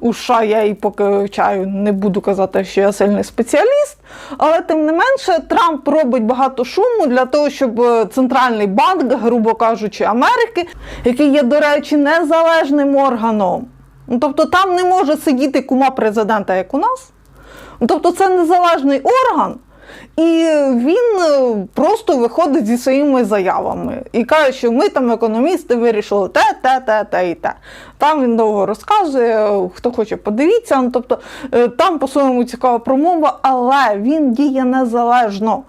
у США я і поки вивчаю, не буду казати, що я сильний спеціаліст. Але тим не менше, Трамп робить багато шуму для того, щоб е, центральний банк, грубо кажучи, Америки, який є, до речі, незалежним органом. Ну, тобто там не може сидіти кума президента, як у нас. Ну, Тобто це незалежний орган, і він е, просто виходить зі своїми заявами і каже, що ми там економісти вирішили те, те, те, те і те. Там він довго розказує, хто хоче, подивіться. Ну, тобто е, там по-своєму цікава промова, але він діє незалежно.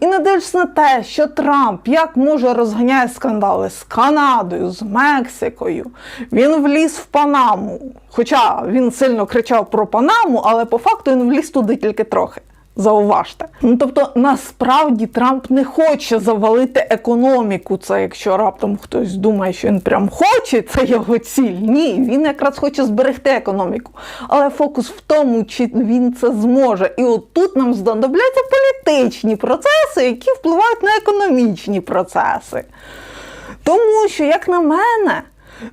І не дивлячись на те, що Трамп як може розганяє скандали з Канадою, з Мексикою. Він вліз в Панаму. Хоча він сильно кричав про Панаму, але по факту він вліз туди тільки трохи. Зауважте. Ну тобто, насправді Трамп не хоче завалити економіку. Це якщо раптом хтось думає, що він прям хоче, це його ціль. Ні, він якраз хоче зберегти економіку. Але фокус в тому, чи він це зможе. І от тут нам знадобляться політичні процеси, які впливають на економічні процеси. Тому що, як на мене,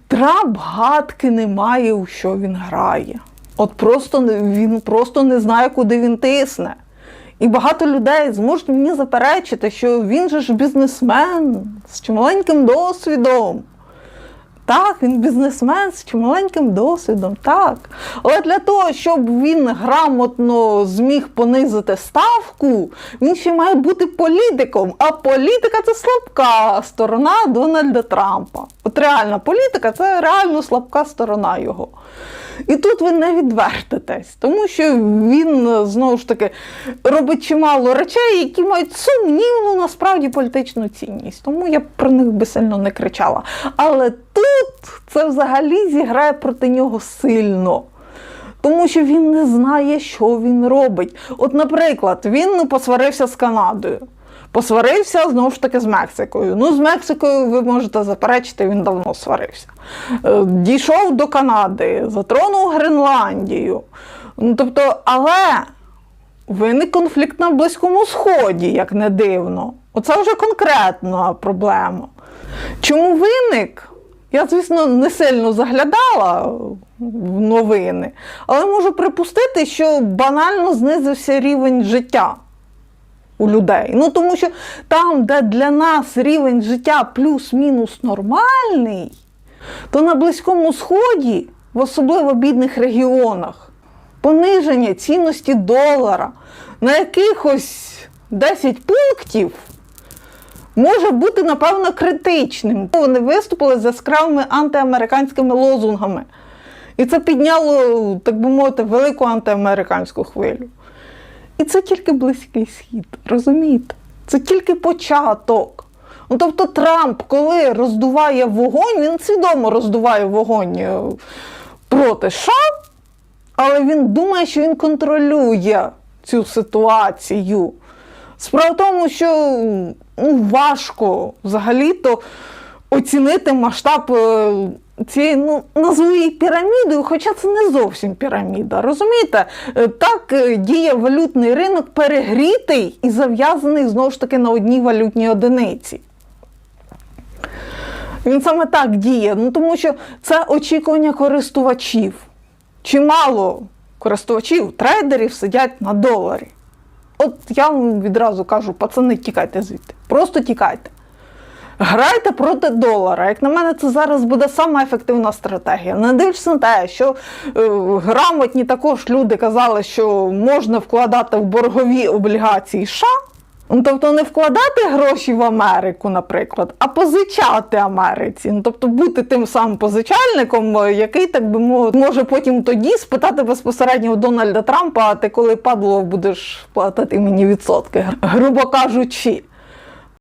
Трамп гадки не має, у що він грає. От просто він просто не знає, куди він тисне. І багато людей зможуть мені заперечити, що він же ж бізнесмен з чималеньким досвідом. Так, він бізнесмен з чималеньким досвідом, так. Але для того, щоб він грамотно зміг понизити ставку, він ще має бути політиком. А політика це слабка сторона Дональда Трампа. От реальна політика це реально слабка сторона його. І тут ви не відвертитесь, тому що він знову ж таки робить чимало речей, які мають сумнівну насправді політичну цінність. Тому я про них би сильно не кричала. Але тут це взагалі зіграє проти нього сильно. Тому що він не знає, що він робить. От, наприклад, він посварився з Канадою. Посварився знову ж таки з Мексикою. Ну, з Мексикою ви можете заперечити, він давно сварився. Е, Дійшов до Канади, затронув Гренландію. Ну, тобто, але виник конфлікт на Близькому Сході, як не дивно. Оце вже конкретна проблема. Чому виник? Я, звісно, не сильно заглядала в новини, але можу припустити, що банально знизився рівень життя у людей. Ну тому що там, де для нас рівень життя плюс-мінус нормальний, то на Близькому Сході, в особливо бідних регіонах, пониження цінності долара на якихось 10 пунктів може бути, напевно, критичним. Вони виступили з яскравими антиамериканськими лозунгами. І це підняло, так би мовити, велику антиамериканську хвилю. І це тільки близький схід, розумієте? Це тільки початок. Ну, тобто Трамп, коли роздуває вогонь, він свідомо роздуває вогонь е, проти США, але він думає, що він контролює цю ситуацію. Справа в тому, що ну, важко взагалі-то оцінити масштаб е, цієї, ну, назву її пірамідою, хоча це не зовсім піраміда. Розумієте? Е, Так е, діє валютний ринок перегрітий і зав'язаний знову ж таки на одній валютній одиниці. Він саме так діє, ну тому що це очікування користувачів. Чимало користувачів, трейдерів сидять на доларі. От я вам відразу кажу, пацани, тікайте звідти. Просто тікайте. Грайте проти долара. Як на мене, це зараз буде сама ефективна стратегія. Не дивлячись на те, що е, грамотні також люди казали, що можна вкладати в боргові облігації США. Ну, тобто не вкладати гроші в Америку, наприклад, а позичати Америці. Ну, тобто бути тим самим позичальником, е, який, так би мовити, може потім тоді спитати безпосередньо у Дональда Трампа, а ти коли падло будеш платити мені відсотки, грубо кажучи.